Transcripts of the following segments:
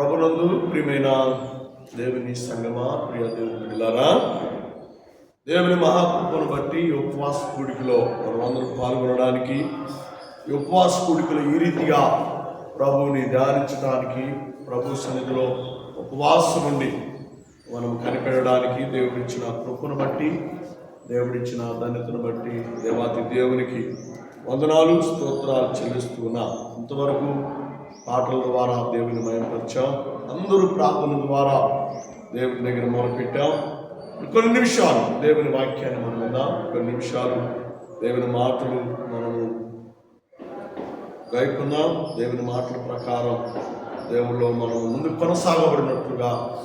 ప్రభునందు ప్రియమైన దేవుని సంగమా ప్రియ దేవుని బిడ్డలారా దేవుని మహాకృపను బట్టి ఉపవాస కూడికలో మనం అందరం పాల్గొనడానికి ఉపవాస కూడికలో ఈ రీతిగా ప్రభువుని ధ్యానించడానికి ప్రభు సన్నిధిలో ఉపవాసం ఉండి మనం కనిపెట్టడానికి దేవుడిచ్చిన కృపను బట్టి దేవుడిచ్చిన ధన్యతను బట్టి దేవాతి దేవునికి వందనాలు స్తోత్రాలు చెల్లిస్తున్నా ఇంతవరకు పాటల ద్వారా దేవుని మయపరిచాం. అందరూ ప్రార్థన ద్వారా దేవుని దగ్గర మొదలుపెట్టాం కొన్ని నిమిషాలు దేవుని వాక్యాన్ని మనం విందాం కొన్ని నిమిషాలు దేవుని మాటలు మనము గైకుందాం దేవుని మాటల ప్రకారం దేవుల్లో మనం ముందు కొనసాగబడినట్లుగా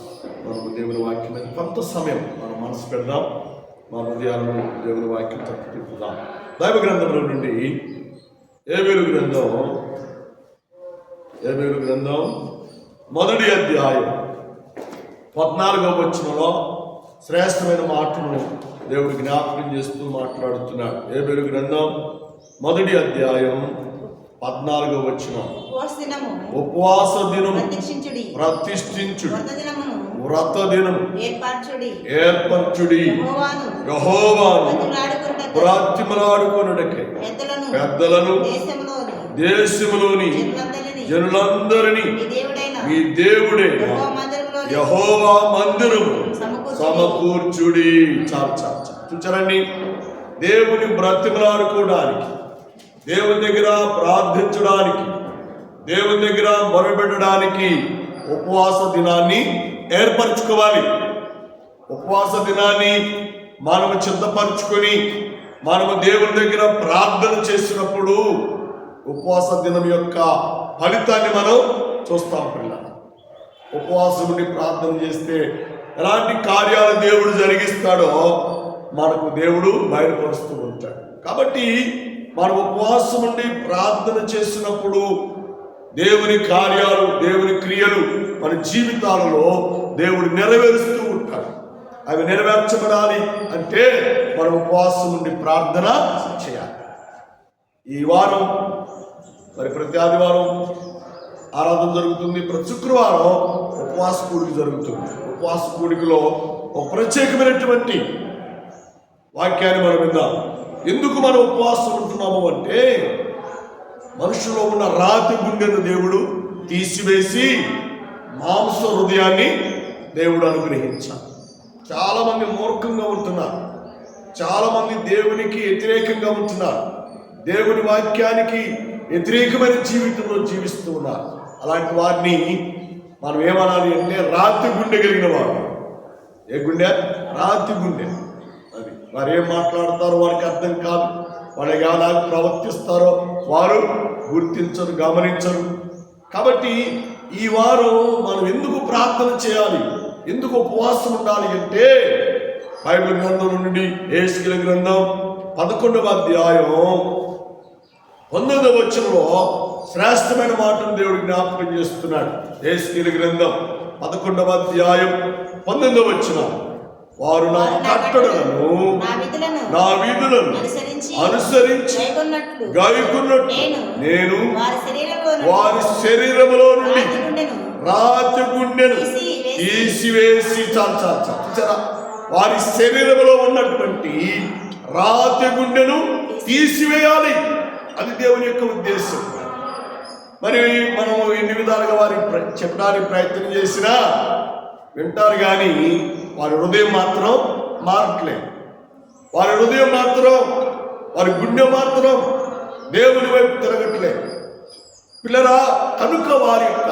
మనము దేవుని వాక్యం మీద కొంత సమయం మనం మనసు పెడదాం. మా హృదయాలను దేవుని వాక్యం తట్టు తిప్పుదాం. దైవ గ్రంథంలో నుండి ఏబేలు గ్రంథం ఏబేలు గ్రంథం? మొదటి అధ్యాయం. పద్నాలుగవ వచనంలో శ్రేష్టమైన మాటను దేవుడు జ్ఞాపకం చేస్తూ మాట్లాడుతున్నాడు. ఏబేలు గ్రంథం? మొదటి అధ్యాయం పద్నాలుగవ వచనం. ఉపవాస దినం ప్రతిష్ఠించుడి. వ్రత దినం ఏర్పరచుడి. యెహోవాను. ప్రార్థిమలాడుకొనుటకై పెద్దలను. దేశంలోని దేశములోని. జనులందరినీ మీ దేవుడే. యెహోవా మందిరము సమకూర్చుడి. చాలు చాలు చూచారండి? దేవుని బ్రతిమలాడుకోవడానికి దేవుని దగ్గర ప్రార్థించడానికి దేవుని దగ్గర మొరబెట్టడానికి ఉపవాస దినాన్ని ఏర్పరచుకోవాలి. ఉపవాస దినాన్ని మనము సిద్ధపరచుకొని మనము దేవుని దగ్గర ప్రార్థన చేసినప్పుడు ఉపవాస దినం యొక్క ఫలితాన్ని మనం చూస్తాం పిల్లలు. ఉపవాసం ఉండి ప్రార్థన చేస్తే ఎలాంటి కార్యాలు దేవుడు జరిగిస్తాడో మనకు దేవుడు బయలుపరుస్తూ ఉంటాడు. కాబట్టి మనం ఉపవాసం ఉండి ప్రార్థన చేసినప్పుడు దేవుని కార్యాలు దేవుని క్రియలు మన జీవితాలలో దేవుడు నెరవేరుస్తూ ఉంటాడు. అవి నెరవేర్చబడాలి అంటే మనం ఉపవాసం ఉండి ప్రార్థన చేయాలి. ఈ వారం మరి ప్రతి ఆదివారం ఆరాధన జరుగుతుంది. ప్రతి శుక్రవారం ఉపవాస కూడిక జరుగుతుంది. ఉపవాస కూడికలో ఒక ప్రత్యేకమైనటువంటి వాక్యాన్ని మనం విందాం. ఎందుకు మనం ఉపవాసం ఉంటున్నాము అంటే మనుషులో ఉన్న రాతి గుండెను దేవుడు తీసివేసి మాంస హృదయాన్ని దేవుడు అనుగ్రహించాలి చాలామంది మూర్ఖంగా ఉంటున్నారు. చాలామంది దేవునికి వ్యతిరేకంగా ఉంటున్నారు. దేవుని వాక్యానికి వ్యతిరేకమైన జీవితంలో జీవిస్తూ ఉన్నారు. అలాంటి వారిని మనం ఏమనాలి అంటే రాతి గుండె కలిగిన వారు. ఏ గుండె? రాతి గుండె. అది వారు ఏం మాట్లాడతారో వారికి అర్థం కాదు. వాళ్ళు ఎలా ప్రవర్తిస్తారో వారు గుర్తించరు గమనించరు. కాబట్టి ఈ వారు మనం ఎందుకు ప్రార్థన చేయాలి? ఎందుకు ఉపవాసం ఉండాలి అంటే బైబిల్ గ్రంథం నుండి ఏసుకిల గ్రంథం పదకొండవ అధ్యాయం పంతొమ్మిదవ వచనంలో శ్రేష్టమైన మాటను దేవుడు జ్ఞాపకం చేస్తున్నాడు. ఏసుకిల గ్రంథం పదకొండవ అధ్యాయం పంతొమ్మిదవ వచనం. వారు నా కట్టడలను నా విధులను అనుసరించి గాయకున్నట్టు నేను వారి శరీరంలో నుండి వారి శరీరములో నుండి రాతి గుండెను రాతి గుండెను తీసివేసి- తీసివేసి చాలు చాలు చాలు చూసారా? వారి శరీరంలో ఉన్నటువంటి రాతి గుండెను తీసివేయాలి. అది దేవుని యొక్క ఉద్దేశం. మరి మనము ఎన్ని విధాలుగా వారికి చెప్పడానికి ప్రయత్నం చేసినా వింటారు కానీ వారి హృదయం మాత్రం మారట్లేదు వారి హృదయం మాత్రం వారి గుండె మాత్రం దేవుని వైపు తిరగట్లేదు. పిల్లరా కనుక వారి యొక్క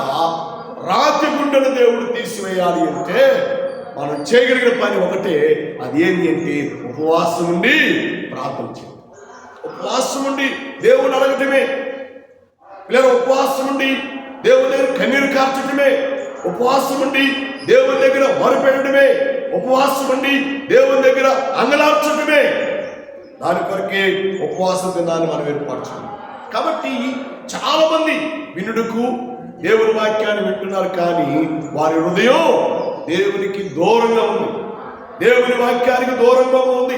రాతి గుండెను దేవుడు తీసివేయాలి అంటే మనం చేయగలిగిన పని ఒకటే అది ఏంటి అంటే ఉపవాసం ఉండి ప్రార్థన చేయాలి. ఉపవాసం ఉండి దేవుని అడగటమే. పిల్లలు ఉపవాసం ఉండి దేవుని దగ్గర కన్నీరు కార్చడమే ఉపవాసం ఉండి దేవుని దగ్గర మరుపెట్టడమే. ఉపవాసం ఉండి దేవుని దగ్గర అంగలార్చడమే దాని కొరకే ఉపవాసం దినాన్ని మనం ఏర్పరచాలి కాబట్టి చాలా మంది వినుడుకు దేవుని వాక్యాన్ని వింటున్నారు కానీ వారి హృదయం దేవునికి దూరంగా ఉంది. దేవుని వాక్యానికి దూరంగా ఉంది.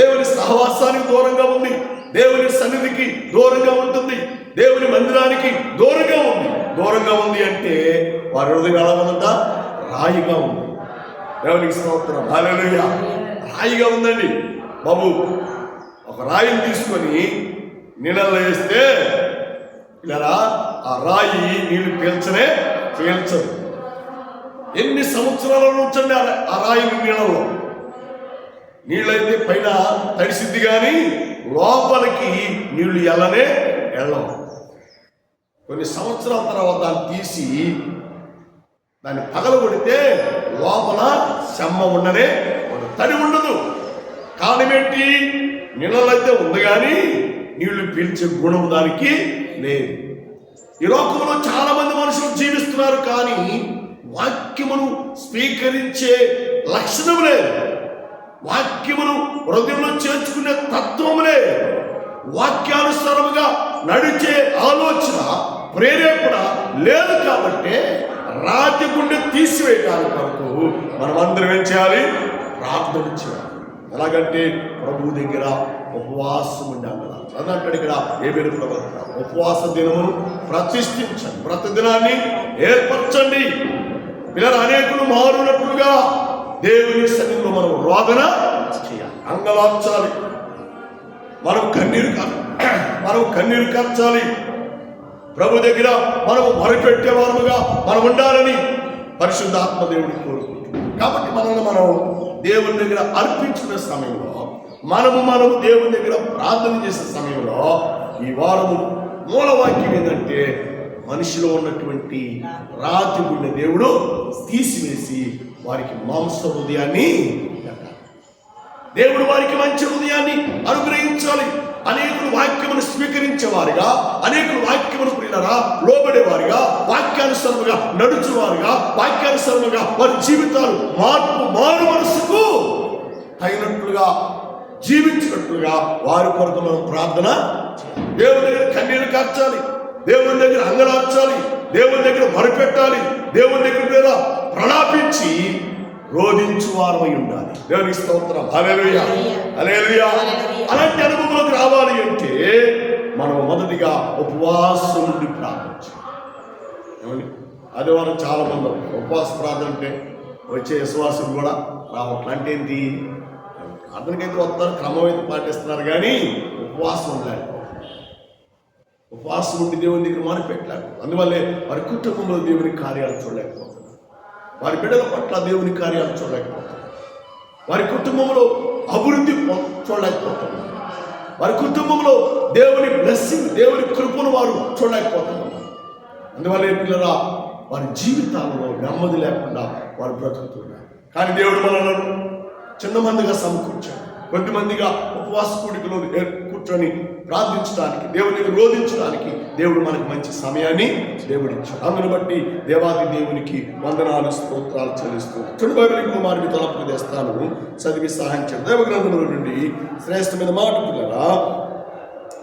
దేవుని సహవాసానికి దూరంగా ఉంది. దేవుని సన్నిధికి దూరంగా ఉంటుంది. దేవుని మందిరానికి దూరంగా ఉంది. దూరంగా ఉంది అంటే వారి హృదయం ఎలా ఉందంట రాయిగా ఉంది. దేవునికి స్తోత్రం. హల్లెలూయా. రాయిగా ఉందండి. బాబు ఒక రాయిని తీసుకొని నీళ్ళలో వేస్తే ఇలా ఆ రాయి నీళ్ళు పీల్చనే పీల్చదు. ఎన్ని సంవత్సరాల నుంచండి ఆ ఆ రాయి నీళ్ళలో నీళ్ళైతే పైన తడిసిద్ది కానీ లోపలికి నీళ్ళు ఎల్లనే వెళ్ళవు. కొన్ని సంవత్సరాల తర్వాత దాన్ని తీసి దాన్ని పగలగొడితే లోపల చెమ్మ ఉండనే తడి ఉండదు. కారణమేంటి నీళ్ళైతే ఉంది కానీ నీళ్ళు పీల్చే గుణం దానికి లేదు. ఈ లోకంలో చాలా మంది మనుషులు జీవిస్తున్నారు కానీ వాక్యమును స్వీకరించే లక్షణం లేదు. వాక్యమును హృదయంలో చేర్చుకునే తత్వములే. వాక్యానుసారముగా నడిచే ఆలోచన ప్రేరేపణ లేదు కాబట్టి రాతి గుండె తీసివేయడానికి వరకు మనం అందరం ఏం చేయాలి? ప్రార్థన చేయాలి. ఎలాగంటే ప్రభు దగ్గర ఉపవాసం ఉండాలి. అది ఇక్కడ ఏమేమి ప్రవర్తన ఉపవాస దినమును ప్రతిష్ఠించండి. ప్రతి దినాన్ని ఏర్పరచండి. పిల్లలు అనేకులు మారునట్లుగా దేవుని సన్నిధిలో మనం రోదన చేయాలి. అంగలార్చాలి. మనం కన్నీరు మనం కన్నీరు కార్చాలి. ప్రభు దగ్గర మనము మొరపెట్టే వారముగా మనం ఉండాలని పరిశుద్ధాత్మ దేవుని కోరుకుంటున్నాం. కాబట్టి మనల్ని మనం దేవుని దగ్గర అర్పించుకునే సమయంలో మనము మనము దేవుని దగ్గర ప్రార్థన చేసే సమయంలో ఈ వారము మూలవాక్యం ఏంటంటే మనిషిలో ఉన్నటువంటి రాతి గుండె దేవుడు తీసివేసి వారికి మాంస హృదయాన్ని దేవుడు వారికి మంచి హృదయాన్ని అనుగ్రహించాలి. అనేకులు వాక్యమును స్వీకరించేవారుగా అనేకులు వాక్యమును ప్రియులరా లోబడేవారుగా వాక్యానుసరముగా నడుచువారుగా వాక్యానుసరముగా వారి జీవితాలు మార్పు మారు మనసుకు తగినట్లుగా జీవించినట్లుగా వారి కొరకు మనం ప్రార్థన దేవుడి దేవుని దగ్గర కన్నీరు కార్చాలి. దేవుని దగ్గర అంగలార్చాలి. దేవుని దగ్గర మొరపెట్టాలి. దేవుని దగ్గర మీద ప్రలాపించి రోధించు వారమై ఉండాలి. దేవుని స్తోత్రం. హల్లెలూయా. అలాంటి అనుభవంలోకి రావాలి అంటే మనం మొదటిగా ఉపవాసం నుండి ప్రార్థించాలి. ఏమండి? ఆదివారం చాలా మంది. ఉపవాస ప్రార్థన అంటే వచ్చే విశ్వాసం కూడా రావట్లే. అంటే ఏంటి? ప్రార్థనకైతే వస్తారు క్రమం అయితే పాటిస్తున్నారు కానీ ఉపవాసం ఉండలేదు ఉపవాసం ఉండి దేవుని దగ్గర మాని అందువల్లే వారి కుటుంబంలో దేవుని కార్యాలు చూడలేకపోతున్నారు వారి బిడ్డల పట్ల దేవుని కార్యాలు చూడలేకపోతున్నారు వారి కుటుంబంలో అభివృద్ధి చూడలేకపోతున్నారు వారి కుటుంబంలో దేవుని బ్లెస్సింగ్ దేవుని కృపను వారు చూడలేకపోతున్నారు అందువల్ల పిల్లరా వారి జీవితాలలో నెమ్మది లేకుండా వారు బ్రతుకుతున్నారు. కానీ దేవుడు మనలను చిన్న మందిగా సమకూర్చాడు. కొద్దిమందిగా ఉపవాస కూడికలో కూర్చొని ప్రార్థించడానికి దేవుని రోధించడానికి దేవుడు మనకు మంచి సమయాన్ని దేవుడు ఇచ్చాడు అందును బట్టి దేవాది దేవునికి వందనాలు స్తోత్రాలు చెల్లిస్తూ చూడు బైబిల్ కుమారుని తలపు తెస్తాను. చదివి సహాయం చేయండి. దైవ గ్రంథముల నుండి శ్రేష్టమైన మాట పిల్లరా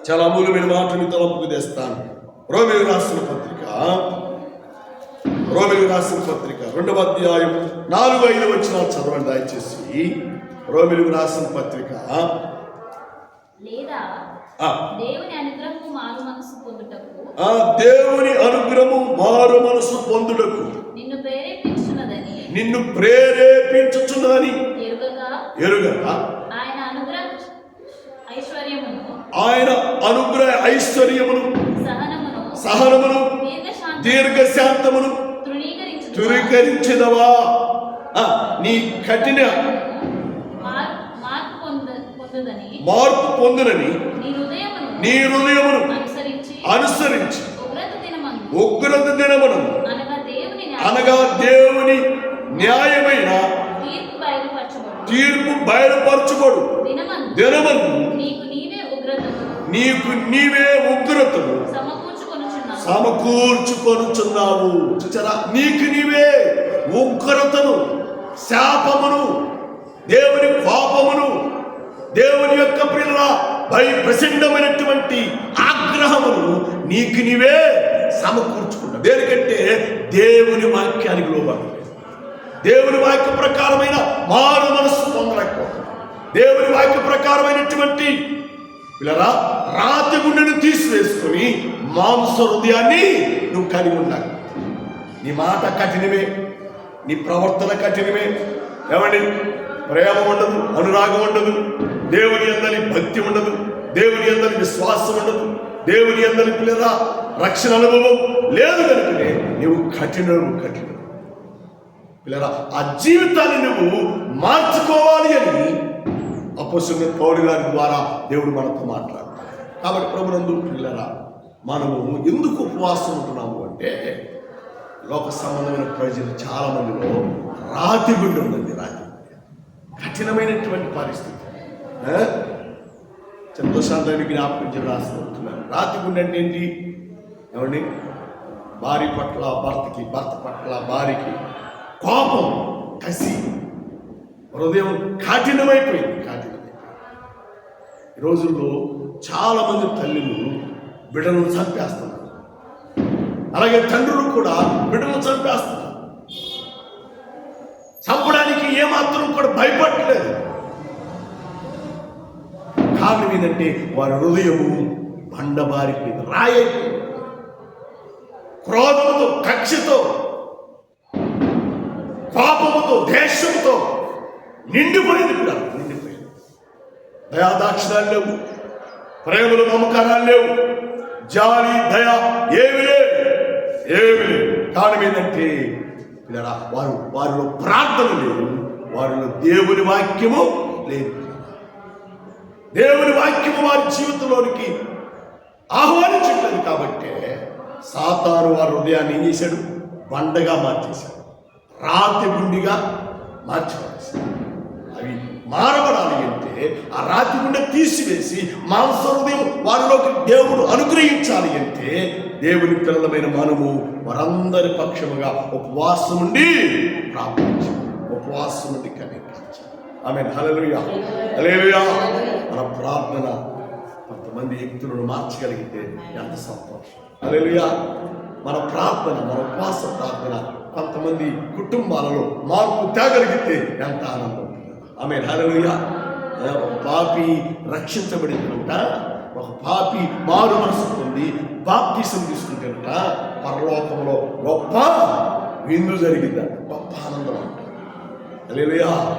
చాలా అమూల్యమైన మాటని తలపుకు తెస్తాను. రోమిలు రాసిన పత్రిక రోమిలు రాసిన పత్రిక రెండవ అధ్యాయం నాలుగు ఐదు వచ్చిన చదవండి. దయచేసి రోమిలు రాసిన పత్రిక లేదా దేవుని అనుగ్రహము మారు మనసు పొందుటకు? ఆ దేవుని అనుగ్రహము మారు మనసు పొందుటకు. నిన్ను ప్రేరేపించున్నదని నిన్ను ప్రేరేపించుచున్నదని. ఎరుగగా? ఎరుగగా ఆయన అనుగ్రహ ఐశ్వర్యమును? ఆయన అనుగ్రహ ఐశ్వర్యమును. సహనమును? సహనమును. దీర్ఘశాంతి దీర్ఘశాంతమును. తృణీకరించు తురీకరించదవా ఆ, నీ కఠిన మార్పు పొందునని నీ హృదయమును అనుసరించి ఉగ్రత దినమును అనగా దేవుని న్యాయమైన తీర్పు బయలుపరచుకోడు దినమందు దినమందు నీకు నీవే ఉగ్రతను సమకూర్చుకొనుచున్నావు. చూచారా? నీకు నీవే ఉగ్రతను శాపమును దేవుని కోపమును దేవుని యొక్క ప్రియుల భయ ప్రసిద్ధమైనటువంటి ఆగ్రహమును నీకు నీవే సమకూర్చుకుంటా దేనికంటే దేవుని వాక్యానికి లోబడి. దేవుని వాక్య ప్రకారమైన మారు మనస్సు పొందలేకపోతున్నాం. దేవుని వాక్య ప్రకారమైనటువంటి పిల్లరా రాతి గుండెను తీసివేసుకొని మాంస హృదయాన్ని నువ్వు కలిగి ఉండాలి. నీ మాట కఠినమే నీ ప్రవర్తన కఠినమే. ఏమండి? ప్రేమ ఉండదు అనురాగం ఉండదు. దేవుని అందరి భక్తి ఉండదు దేవుని అందరి విశ్వాసం ఉండదు దేవుని అందరి లేదా రక్షణ అనుభవం లేదు కనుకనే నీవు కఠినము కఠినం పిల్లరా ఆ జీవితాన్ని నువ్వు మార్చుకోవాలి అని అపోసిన పౌరు గారి ద్వారా దేవుడు మనతో మాట్లాడతాడు కాబట్టి ప్రభునందు పిల్లరా మనము ఎందుకు ఉపవాసం ఉంటున్నాము అంటే లోక సంబంధమైన ప్రజలు చాలా మందిలో రాతి గుండె ఉందండి రాతి కఠినమైనటువంటి పరిస్థితి. ఆ? జ్ఞాపకం చేయడం రాస్తున్నాను రాతి ఏంటి? ఏమండి? భార్య పట్ల భర్తకి భర్త పట్ల భార్యకి కోపం కసి హృదయం కాఠినమైపోయింది కఠినమైపోయింది. ఈ రోజుల్లో చాలామంది తల్లిలు తల్లులు బిడ్డలను చంపేస్తున్నారు. అలాగే తండ్రులు కూడా బిడ్డలను చంపేస్తున్నారు. చంపడానికి ఏమాత్రం కూడా భయపడలేదు కారణం ఏంటంటే వారి హృదయము బండబారికి రాయైపోయింది. క్రోధముతో కక్షతో పాపముతో దేశంతో నిండిపోయింది కూడా. నిండిపోయింది. దయాదాక్షిణాలు లేవు. ప్రేమలు నమ్మకాలు లేవు. జాలి దయ ఏమి లేవు. ఏమి లేవు. కారణం ఏంటంటే వారు వారిలో ప్రార్థన లేదు వారిలో దేవుని వాక్యము లేదు. దేవుని వాక్యము వారి జీవితంలోనికి ఆహ్వానించట్లేదు కాబట్టి సాతాను వారి హృదయాన్ని ఏం చేశాడు? బండగా మార్చేశాడు. రాతి గుండిగా మార్చిపడేశాడు అవి మారబడాలి అంటే ఆ రాతి గుండె తీసివేసి మాంస హృదయం వారిలోకి దేవుడు అనుగ్రహించాలి అంటే దేవుని పిల్లలమైన మనము వారందరి పక్షముగా ఉపవాసం ఉండి ప్రార్థించాలి. ఉపవాసం ఉండి కనిపించాలి ఆమె హలలుయా హల్లెలూయా. మన ప్రార్థన కొంతమంది వ్యక్తులను మార్చగలిగితే ఎంత సంతోషం. హల్లెలూయా. మన ప్రార్థన మన ఉపవాస ప్రార్థన కొంతమంది కుటుంబాలలో మార్పు తేగలిగితే ఎంత ఆనందం. ఆమె హలలుయా ఒక పాపి రక్షించబడిందంట ఒక పాపి మారు మనసు పొంది బాప్తిసం పరలోకంలో గొప్ప విందు జరిగిందంట గొప్ప ఆనందం అంట. హల్లెలూయా.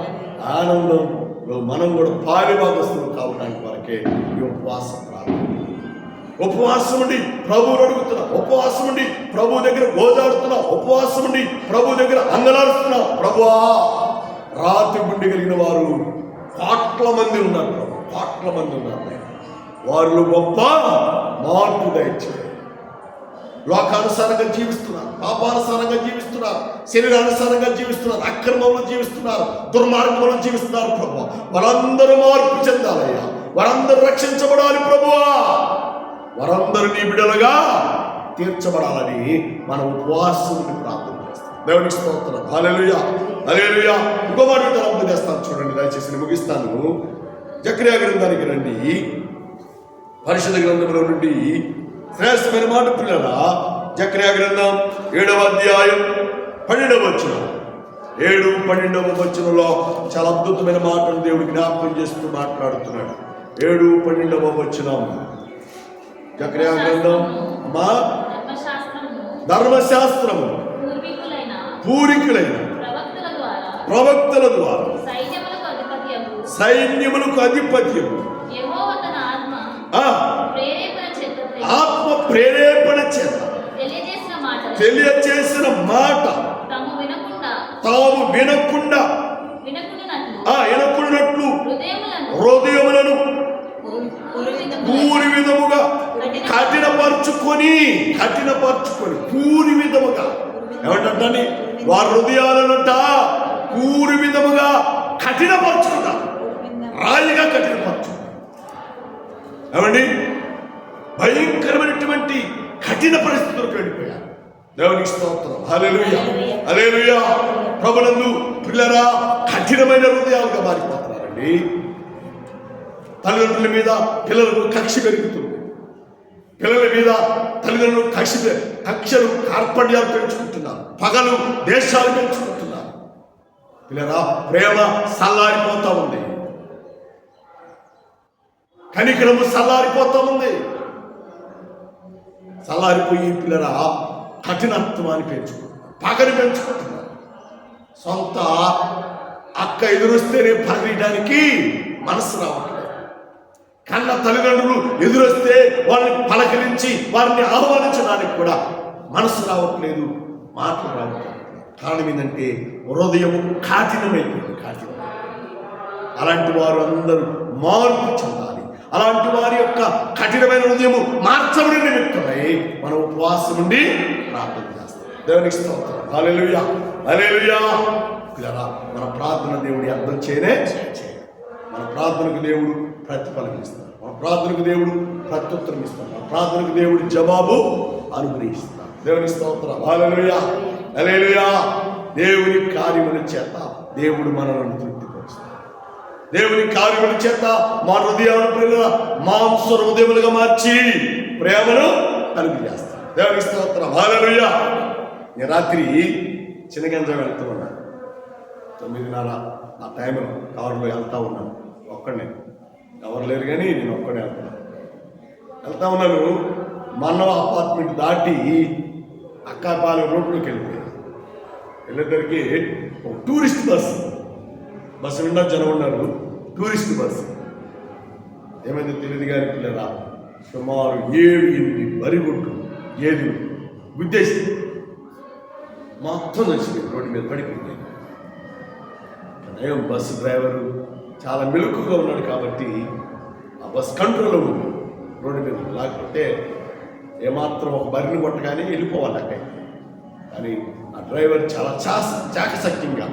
ఆనందంలో మనం కూడా పారిభాగస్తులు కావడానికి వరకే ఈ ఉపవాసం ప్రార్థన. ఉపవాసం ఉండి ప్రభువుని అడుగుతున్నా ఉపవాసం ఉండి ప్రభు దగ్గర గోజాడుతున్నా ఉపవాసం ఉండి ప్రభు దగ్గర అంగలాడుతున్నా ప్రభువా రాత్రి గుండె కలిగిన వారు కోట్ల మంది ఉన్నారు ప్రభు కోట్ల మంది ఉన్నారు. వారిలో గొప్ప మార్పు దయచేయాలి లోకానుసారంగా జీవిస్తున్నారు పాపానుసారంగా జీవిస్తున్నారు శరీరానుసారంగా జీవిస్తున్నారు అక్రమంలో జీవిస్తున్నారు దుర్మార్గంలో జీవిస్తున్నారు ప్రభు వారందరూ మార్పు చెందాలయ్యా. వారందరూ రక్షించబడాలి ప్రభువా. వారందరూ నీ బిడలుగా తీర్చబడాలని మనం ఉపవాసం ప్రార్థన చేస్తాం. దేవునికి స్తోత్రం. హాలేలుయా హల్లెలూయా. ఇంకో మాట తలంపు చేస్తాను. చూడండి దయచేసి ముగిస్తాను. జక్రియా గ్రంథానికి రండి. పరిశుద్ధ గ్రంథంలో నుండి శ్రేష్టమైన మాట పిల్లల జక్రియా గ్రంథం ఏడవ అధ్యాయం పన్నెండవ వచనం. ఏడు పన్నెండవ వచనంలో చాలా అద్భుతమైన మాటలు దేవుడు జ్ఞాపకం చేస్తూ మాట్లాడుతున్నాడు. ఏడు పన్నెండవ వచనం. జక్రియా గ్రంథం అమ్మా ధర్మశాస్త్రము. పూరికులైన ప్రవక్తల ద్వారా. ప్రవక్తల ద్వారా సైన్యములకు అధిపత్యము సైన్యములకు అధిపత్యము యెహోవా తన ఆత్మ ఆ ప్రేరేపణ చేత ఆత్మ ప్రేరేపణ చేత. తెలియచేసిన మాట. తాము వినకుండా. ఆ వినకున్నట్లు. హృదయములను. పూరి విధముగా. కఠినపరుచుకొని కఠినపరుచుకొని పూరి విధముగా. ఏమంటే వారి హృదయాలనంట పూరి విధముగా కఠినపరుచుకున్నారు రాయిగా కఠినపరచు ఏమండి? భయంకరమైనటువంటి కఠిన పరిస్థితులకు వెళ్ళిపోయారు దేవునికి స్తోత్రం. హల్లెలూయా. హల్లెలూయా. ప్రభునందు పిల్లరా కఠినమైన హృదయాలుగా మారిపోతున్నారండి. తల్లిదండ్రుల మీద పిల్లలకు కక్ష పెరుగుతుంది. పిల్లల మీద తల్లిదండ్రులు కక్ష కక్షలు కార్పణ్యాలు పెంచుకుంటున్నారు. పగలు దేశాలు పెంచుకుంటున్నారు. పిల్లరా ప్రేమ సల్లారిపోతా ఉంది. కనికరము సల్లారిపోతా ఉంది. చల్లారిపోయి పిల్లల కఠినత్వాన్ని పెంచుకుంటున్నారు పగని పెంచుకుంటున్నారు సొంత అక్క ఎదురొస్తేనే పగయడానికి మనసు రావట్లేదు. కన్న తల్లిదండ్రులు ఎదురొస్తే వాళ్ళని పలకరించి వారిని ఆహ్వానించడానికి కూడా మనసు రావట్లేదు మాటలు రావట్లేదు. కారణం ఏంటంటే హృదయము కాఠినమైపోయింది కాఠినం అలాంటి వారు అందరూ మార్పు చెందాలి. అలాంటి వారి యొక్క కఠినమైన హృదయము మార్చబడి నిమిత్తమై మన ఉపవాసం ఉండి ప్రార్థన చేస్తాం. దేవునికి స్తోత్రం. హల్లెలూయా. హల్లెలూయా. పిల్లరా మన ప్రార్థన దేవుడి అర్థం చేయనే మన ప్రార్థనకు దేవుడు ప్రతిఫలం ఇస్తాడు. మన ప్రార్థనకు దేవుడు ప్రత్యుత్తరం ఇస్తాడు. మన ప్రార్థనకు దేవుడి జవాబు అనుగ్రహిస్తాడు. దేవుని స్తోత్రం. హల్లెలూయా. హల్లెలూయా. దేవుని కార్యముల చేత దేవుడు మనలను దేవుని కార్యముల చేత మా హృదయాలను ప్రేమ మాంస హృదయములుగా మార్చి ప్రేమను కలుగు చేస్తాడు దేవుని స్తోత్రం. హల్లెలూయా. నేను రాత్రి చిన్నగంజ వెళ్తూ ఉన్నాను. తొమ్మిదిన్నర ఆ టైంలో కవర్లో వెళ్తా ఉన్నాను. ఒక్కడనే. ఎవరు లేరు కానీ నేను ఒక్కడే వెళ్తున్నాను వెళ్తా ఉన్నాను. మన్నవ అపార్ట్మెంట్ దాటి అక్కాపాలెం రోడ్లోకి వెళ్ళిపోయాను. వెళ్ళేసరికి ఒక టూరిస్ట్ బస్ బస్సు నిండా జనం ఉన్నారు. టూరిస్ట్ బస్ ఏమైందో తెలియదు కానీ పిల్లరా సుమారు ఏడు ఎనిమిది బరిగొట్టు ఏది? గుద్దేసి మొత్తం చచ్చిపోయింది రోడ్డు మీద పడిపోయింది ఏం బస్సు డ్రైవరు? చాలా మెలకుగా ఉన్నాడు కాబట్టి ఆ బస్ కంట్రోల్లో ఉంది. రోడ్డు మీద లేకపోతే ఏమాత్రం ఒక బరిని కొట్టగానే వెళ్ళిపోవాలి అక్కడ కానీ ఆ డ్రైవర్ చాలా చాస చాకసక్యంగా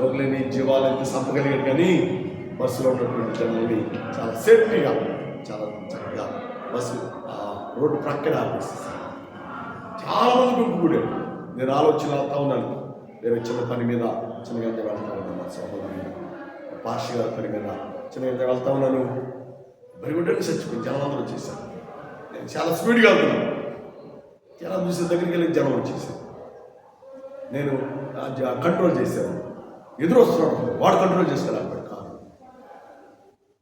రోగులని జీవాలని సంపగలిగాడు కానీ బస్సులో ఉన్నటువంటి జనాన్ని చాలా సేఫ్టీగా చాలా చక్కగా బస్సు రోడ్డు ప్రక్కన ఆపేసేసారు. చాలా మంది గుంపు నేను ఆలోచన వెళ్తా ఉన్నాను. నేను చిన్న పని మీద చిన్న గంట వెళ్తా ఉన్నాను మా సోదరుని పాషి గారి పని మీద చిన్న గంట వెళ్తా ఉన్నాను. బరిగుడ్డని చచ్చిపోయి జనం అందరూ వచ్చేసాను నేను చాలా స్పీడ్గా వెళ్తున్నాను. జనం చూసే దగ్గరికి వెళ్ళి జనం వచ్చేసాను నేను కంట్రోల్ చేశాను ఎదురు వస్తున్నాడు వాడు కంట్రోల్ చేశాడు అక్కడ కాదు.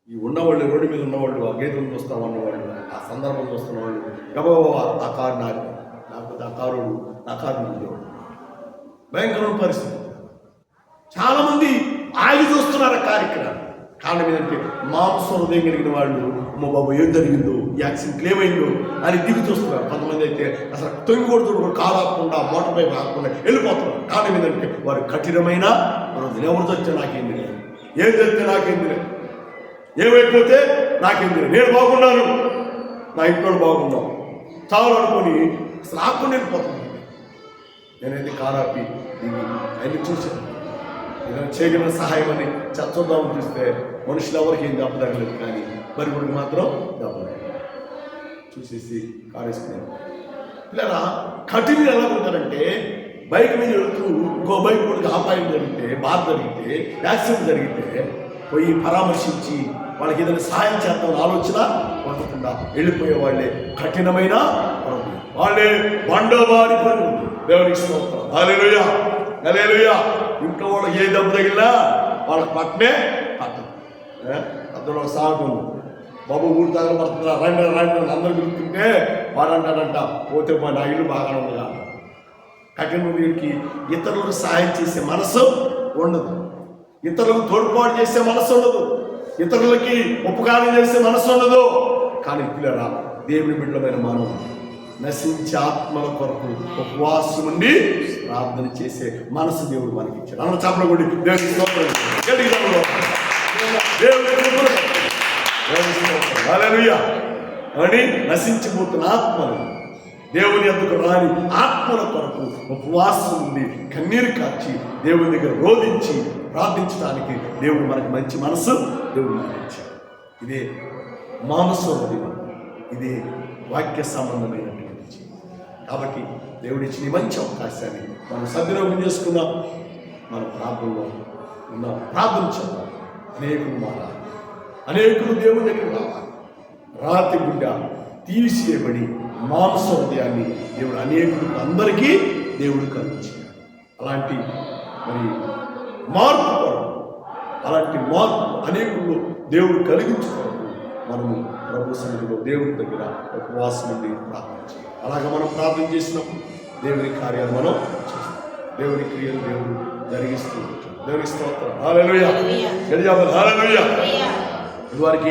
ఈ ఉన్నవాళ్ళు రోడ్డు మీద ఉన్నవాళ్ళు ఆ గేదె నుంచి వస్తాం అన్నవాళ్ళు ఆ సందర్భంలో వస్తున్న వాళ్ళు గబగబా ఆ కారు నాకు లేకపోతే ఆ కారు నా కారు నిండేవాడు భయంకరమైన పరిస్థితి. చాలామంది ఆగి చూస్తున్నారు ఆ కార్యక్రమం కారణం ఏంటంటే మాంసం హృదయం కలిగిన వాళ్ళు అమ్మ బాబు ఏం జరిగిందో? ఈ యాక్సిడెంట్ ఏమైందో అని దిగి చూస్తున్నారు. కొంతమంది అయితే అసలు తొంగి కొడుతున్నారు కారు ఆపకుండా మోటార్ పై ఆపకుండా వెళ్ళిపోతున్నారు. కారణం ఏంటంటే వారు కఠినమైన హృదయం ఎవరు చస్తే నాకేంది లేదు ఏం చేస్తే నాకేంది లేదు ఏమైపోతే నాకేంది లేదు నేను బాగున్నాను. నా ఇంట్లో బాగున్నాను చాలు అనుకొని అసలు ఆకుండా వెళ్ళిపోతున్నాను నేనైతే కారాపి దిగి ఆయన చూశాను. ఏదైనా చేయగలిగిన సహాయం అని చచ్చొద్దామని చూస్తే మనుషులు ఎవరికి ఏం దెబ్బ తగలేదు కానీ మరి గుడికి మాత్రం దెబ్బ చూసేసి కారేసుకున్నాను పిల్లల కఠిన ఎలా ఉంటారంటే బైక్ మీద వెళుతూ ఇంకో బైక్ కూడా అపాయం జరిగితే బాధ జరిగితే యాక్సిడెంట్ జరిగితే పోయి పరామర్శించి వాళ్ళకి ఏదైనా సహాయం చేద్దామని ఆలోచన పొందకుండా వెళ్ళిపోయే వాళ్ళే కఠినమైన పనులు. వాళ్ళే బండవారి పనులు దేవునికి స్తోత్రం. ఇంట్లో వాళ్ళకి ఏ దెబ్బ తగిలినా వాళ్ళకి పట్టనే పట్టదు. అందులో సాగు బాబు ఊరు తగలబడుతున్నా రండి రండి అని అందరు పిలుస్తుంటే వాడు అంటాడంట పోతే మా నా ఇల్లు బాగా ఉండగా కఠిన వీడికి ఇతరులకు సహాయం చేసే మనసు ఉండదు. ఇతరులకు తోడ్పాటు చేసే మనసు ఉండదు. ఇతరులకి ఉపకారం చేసే మనసు ఉండదు. కానీ పిల్లరా దేవుని బిడ్డమైన మనం నశించే ఆత్మల కొరకు ఉపవాసం ఉండి ప్రార్థన చేసే మనసు దేవుడు మనకి ఇచ్చాడు అన్న చాపల కొట్టి దేవుడికి దేవుడి అని నశించిపోతున్న ఆత్మలు. దేవుని ఎందుకు రాని ఆత్మల కొరకు ఉపవాసం ఉండి కన్నీరు కాచి దేవుని దగ్గర రోధించి ప్రార్థించడానికి దేవుడు మనకి మంచి మనసు దేవుడు మనకి ఇదే మానసు ఇది వాక్య సంబంధమైనటువంటి కాబట్టి దేవుడు ఇచ్చిన మంచి అవకాశాన్ని మనం సద్వినియోగం చేసుకుందాం. మన ప్రార్థనలో ఉన్న. ప్రార్థన చేద్దాం. అనేకులు మారాలి అనేకులు దేవుని దగ్గర రావాలి. రాతి గుడ్డ తీసివేయబడి మాంస హృదయాన్ని దేవుడు అనేకులకు అందరికీ దేవుడు కలిగించాడు అలాంటి మరి మార్పు కొరకు అలాంటి మార్పు అనేకుల్లో దేవుడు కలిగించు కొరకు మనము ప్రభు సన్నిధిలో దేవుని దగ్గర ఉపవాసం ఉండి ప్రార్థన చేయాలి. అలాగే మనం ప్రార్థన చేసినప్పుడు దేవుని కార్యాలు మనం చేస్తాం. దేవుని క్రియలు దేవుడు జరిగిస్తూ దేవుని స్తోత్రం. గడియాబల్ హల్లెలూయా. ఇదివరకు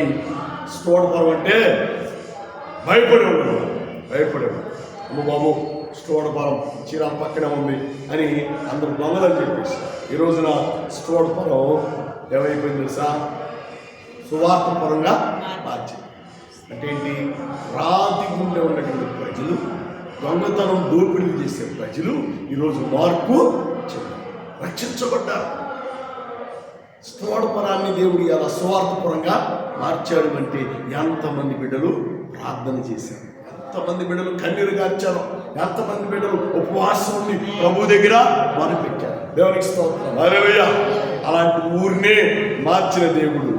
స్టోర్ అంటే భయపడేవాడు. భయపడేవాడు. అమ్మ బాబు స్టోర్ పరం చీరా పక్కనే ఉంది అని అందరు దొంగలని చెప్పేసి ఈ రోజున స్టోర్ ఏమైపోయింది తెలుసా? సువార్త పరంగా మార్చింది అంటే ఏంటి? రాతి గుండె ఉన్నటువంటి ప్రజలు దొంగతనం దోపిడీ చేసే ప్రజలు ఈరోజు మార్పు చెందారు. రక్షించబడ్డారు. స్తోడపరాన్ని దేవుడు అలా స్వార్థపరంగా మార్చాడు అంటే ఎంతమంది బిడ్డలు ప్రార్థన చేశారు? ఎంతమంది బిడ్డలు కన్నీరు గార్చారు? ఎంతమంది బిడ్డలు ఉపవాసం ప్రభు దగ్గర మొదలుపెట్టారు దేవునికి స్తోత్రం. అలాంటి ఊరినే మార్చిన దేవుడు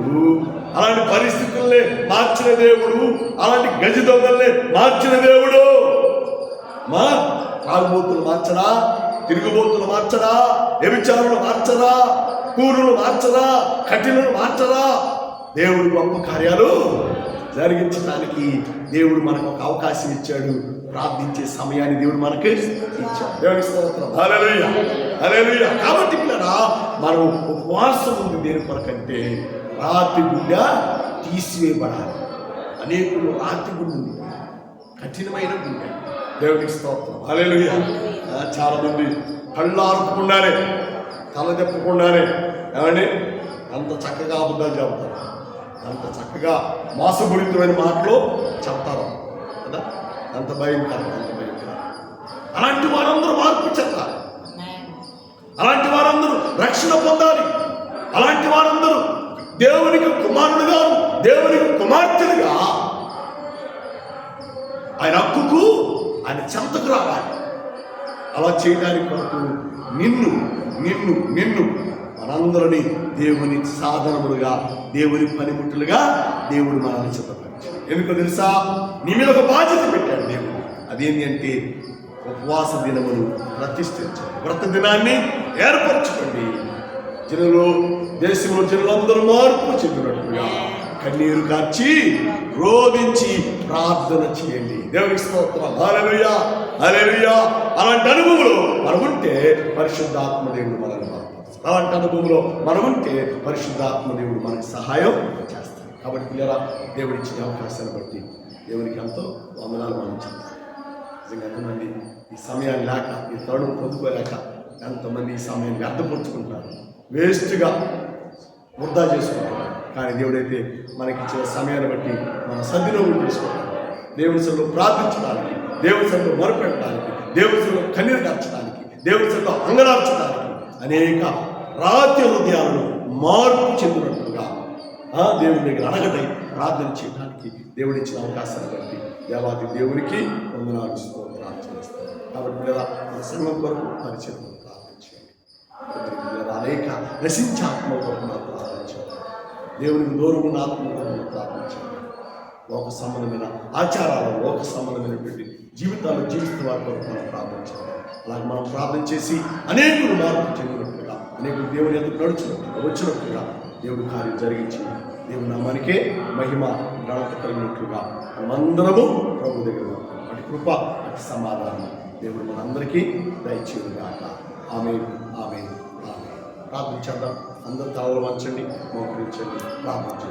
అలాంటి పరిస్థితుల్నే మార్చిన దేవుడు అలాంటి గజ దొంగల్ని మార్చిన దేవుడు. మా తాగుబోతులు మార్చరా? తిరుగుబోతులు మార్చరా? వ్యభిచారులు మార్చరా? కూరులు మార్చరా కఠినలు మార్చరా? దేవుడు గొప్ప కార్యాలు జరిగించడానికి దేవుడు మనకు ఒక అవకాశం ఇచ్చాడు. ప్రార్థించే సమయాన్ని దేవుడు మనకి ఇచ్చాడు. దేవుడి స్తోత్రం. కాబట్టి పిల్లరా మనం ఉపవాసం ఉంది దేని కొరకంటే రాతి గుండె తీసివేయబడాలి. అనేకులు రాతి గుండె కఠినమైన గుండె. దేవునికి స్తోత్రం. హల్లెలూయా. చాలా మంది కళ్ళు ఆర్పకుండానే తల తిప్పకుండానే. ఏమండి? అంత చక్కగా అబద్ధాలు చెబుతారు. అంత చక్కగా మోసపూరితమైన మాటలు చెప్తారు. కదా? అంత భయంకరం అంత భయంకరం. అలాంటి వారందరూ మార్పు చెప్తారు. అలాంటి వారందరూ రక్షణ పొందాలి. అలాంటి వారందరూ దేవునికి కుమారుడుగా దేవునికి కుమార్తెలుగా ఆయన హక్కుకు ఆయన చెంతకు రావాలి. అలా చేయడానికి కొరకు నిన్ను నిన్ను నిన్ను మనందరినీ దేవుని సాధనములుగా దేవుని పనిముట్టులుగా దేవుడు మనల్ని సిద్ధపరిచాడు. ఎందుకో తెలుసా? నీ మీద ఒక బాధ్యత పెట్టాడు దేవుడు. అదేంటి అంటే ఉపవాస దినమును ప్రతిష్ఠించాడు. వ్రత దినాన్ని ఏర్పరచుకోండి. జనులు దేశంలో జనులందరూ మార్పు చెందినట్టుగా కన్నీరు కార్చి రోధించి ప్రార్థన చేయండి. దేవునికి స్తోత్రం. హల్లెలూయా అలాంటి అనుభవంలో మనముంటే పరిశుద్ధాత్మదేవుడు పరిశుద్ధాత్మ దేవుడు మనల్ని బలపరుస్తాడు. అలాంటి అనుభవంలో మనముంటే పరిశుద్ధాత్మదేవుడు పరిశుద్ధాత్మ దేవుడు మనకి సహాయం చేస్తాడు. కాబట్టి పిల్లరా దేవుడి ఇచ్చిన అవకాశాన్ని బట్టి దేవునికి ఎంతో వందనాలు మనం చేస్తాం నిజంగా ఎంతమంది ఈ సమయాన్ని లేక ఈ తరుణం పొందుకోలేక ఎంతమంది ఈ సమయాన్ని వ్యర్థపరుచుకుంటారు వేస్ట్గా వృధా చేసుకుంటారు కానీ దేవుడైతే మనకి ఇచ్చిన సమయాన్ని బట్టి మనం సద్వినియోగం చేసుకోవాలి దేవుని సభలో ప్రార్థించడానికి దేవుని సభలో మొరపెట్టడానికి దేవుని సభలో కన్నీరు దాచడానికి దేవుని సభలో అంగనార్చడానికి అనేక రాత్రి హృదయాలను మార్పు చెందినట్లుగా దేవుని దగ్గర అడగటై ప్రార్థన చేయడానికి దేవుడు ఇచ్చిన అవకాశాన్ని బట్టి దేవాది దేవునికి వందనాలు ప్రార్థన కాబట్టి లేదా మన సంఘం కొరకు పరిచయం ప్రార్థించండి లేదా అనేక నశించాత్మ కొరకు దేవునికి దూరం ఉన్న ఆత్మ మనం లోక సంబంధమైన ఆచారాలు లోక సంబంధమైనటువంటి జీవితాలు జీవిస్తున్న వారి కొరకు మనం ప్రార్థన అలాగే మనం ప్రార్థన చేసి అనేకులు మార్పు చెందినట్టుగా అనేకులు దేవుని ఎందుకు నడుచున్నట్టుగా వచ్చినట్టుగా దేవుడి కార్యం జరిగించి దేవుని నామానికే మహిమ ఘనత కలిగినట్లుగా మనమందరము ప్రభు దగ్గర అటు కృప అటు సమాధానం దేవుడు మనందరికీ దయచేయుగాక ఆమె ఆమె ఆమె ప్రార్థన చేద్దాం. అందరు తలలు మంచండి మోకరించండి ప్రార్థించండి